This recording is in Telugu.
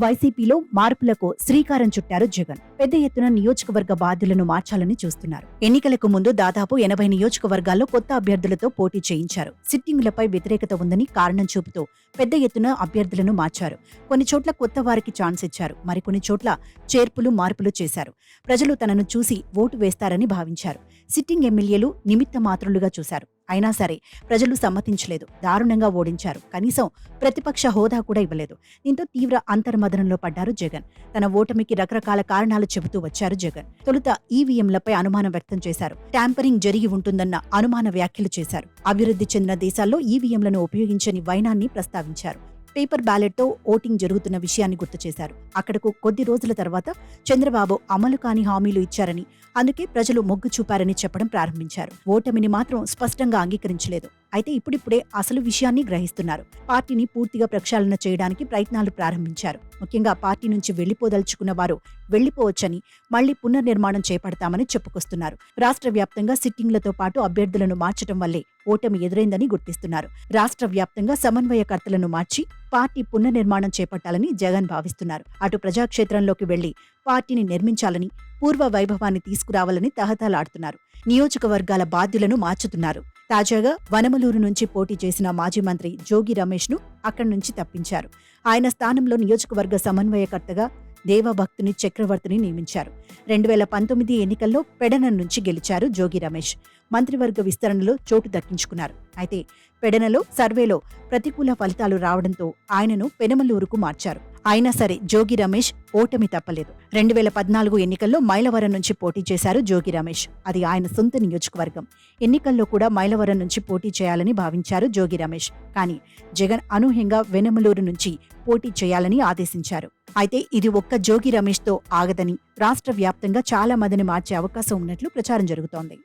వైసీపీలో మార్పులకు శ్రీకారం చుట్టారు జగన్. పెద్ద ఎత్తున నియోజకవర్గ బాధ్యులను మార్చాలని చూస్తున్నారు. ఎన్నికలకు ముందు దాదాపు ఎనభై నియోజకవర్గాల్లో కొత్త అభ్యర్థులతో పోటీ చేయించారు. సిట్టింగులపై వ్యతిరేకత ఉందని కారణం చూపుతూ పెద్ద ఎత్తున అభ్యర్థులను మార్చారు. కొన్ని చోట్ల కొత్త వారికి ఛాన్స్ ఇచ్చారు. మరికొన్ని చోట్ల చేర్పులు మార్పులు చేశారు. ప్రజలు తనను చూసి ఓటు వేస్తారని భావించారు. సిట్టింగ్ ఎమ్మెల్యేలు నిమిత్త మాత్రులుగా చూశారు. అయినా సరే ప్రజలు సమ్మతించలేదు. దారుణంగా ఓడించారు. కనీసం ప్రతిపక్ష హోదా కూడా ఇవ్వలేదు. దీంతో తీవ్ర అంతర్మదనంలో పడ్డారు జగన్. తన ఓటమికి రకరకాల కారణాలు చెబుతూ వచ్చారు జగన్. తొలుత ఈవీఎంలపై అనుమానం వ్యక్తం చేశారు. ట్యాంపరింగ్ జరిగి ఉంటుందన్న అనుమాన వ్యాఖ్యలు చేశారు. అభివృద్ధి చెందిన దేశాల్లో ఈవీఎంలను ఉపయోగించని వైనాన్ని ప్రస్తావించారు. పేపర్ బ్యాలెట్తో ఓటింగ్ జరుగుతున్న విషయాన్ని గుర్తు చేశారు. అక్కడకు కొద్ది రోజుల తర్వాత చంద్రబాబు అమలు కాని హామీలు ఇచ్చారని అందుకే ప్రజలు మొగ్గు చూపారని చెప్పడం ప్రారంభించారు. ఓటమిని మాత్రం స్పష్టంగా అంగీకరించలేదు. అయితే ఇప్పుడిప్పుడే అసలు విషయాన్ని గ్రహిస్తున్నారు. పార్టీని పూర్తిగా ప్రక్షాళన చేయడానికి ప్రయత్నాలు ప్రారంభించారు. ముఖ్యంగా పార్టీ నుంచి వెళ్ళిపోదలుచుకున్న వారు వెళ్ళిపోవచ్చని మళ్ళీ పునర్నిర్మాణం చేపడతామని చెప్పుకొస్తున్నారు. రాష్ట్ర వ్యాప్తంగా సిట్టింగ్లతో పాటు అభ్యర్థులను మార్చడం వల్లే ఓటమి ఎదురైందని గుర్తిస్తున్నారు. రాష్ట్ర వ్యాప్తంగా సమన్వయకర్తలను మార్చి పార్టీ పునర్నిర్మాణం చేపట్టాలని జగన్ భావిస్తున్నారు. అటు ప్రజాక్షేత్రంలోకి వెళ్ళి పార్టీని నిర్మించాలని పూర్వ వైభవాన్ని తీసుకురావాలని తహతలాడుతున్నారు నియోజకవర్గాల బాధ్యులను మార్చుతున్నారు. తాజాగా వనమలూరు నుంచి పోటీ చేసిన మాజీ మంత్రి జోగి రమేష్ను అక్కడి నుంచి తప్పించారు. ఆయన స్థానంలో నియోజకవర్గ సమన్వయకర్తగా దేవభక్తుని చక్రవర్తిని నియమించారు. రెండు వేల పంతొమ్మిది ఎన్నికల్లో పెడన నుంచి గెలిచారు జోగి రమేష్. మంత్రివర్గ విస్తరణలో చోటు దక్కించుకున్నారు. అయితే పెడనలో సర్వేలో ప్రతికూల ఫలితాలు రావడంతో ఆయనను పెనమలూరుకు మార్చారు. అయినా సరే జోగి రమేష్ ఓటమి తప్పలేదు. రెండు వేల పద్నాలుగు ఎన్నికల్లో మైలవరం నుంచి పోటీ చేశారు జోగి రమేష్. అది ఆయన సొంత నియోజకవర్గం. ఎన్నికల్లో కూడా మైలవరం నుంచి పోటీ చేయాలని భావించారు జోగి రమేష్. కానీ జగన్ అనూహ్యంగా వెనమలూరు నుంచి పోటీ చేయాలని ఆదేశించారు. అయితే ఇది ఒక్క జోగి రమేష్తో ఆగదని రాష్ట్ర వ్యాప్తంగా చాలా మందిని మార్చే అవకాశం ఉన్నట్లు ప్రచారం జరుగుతోంది.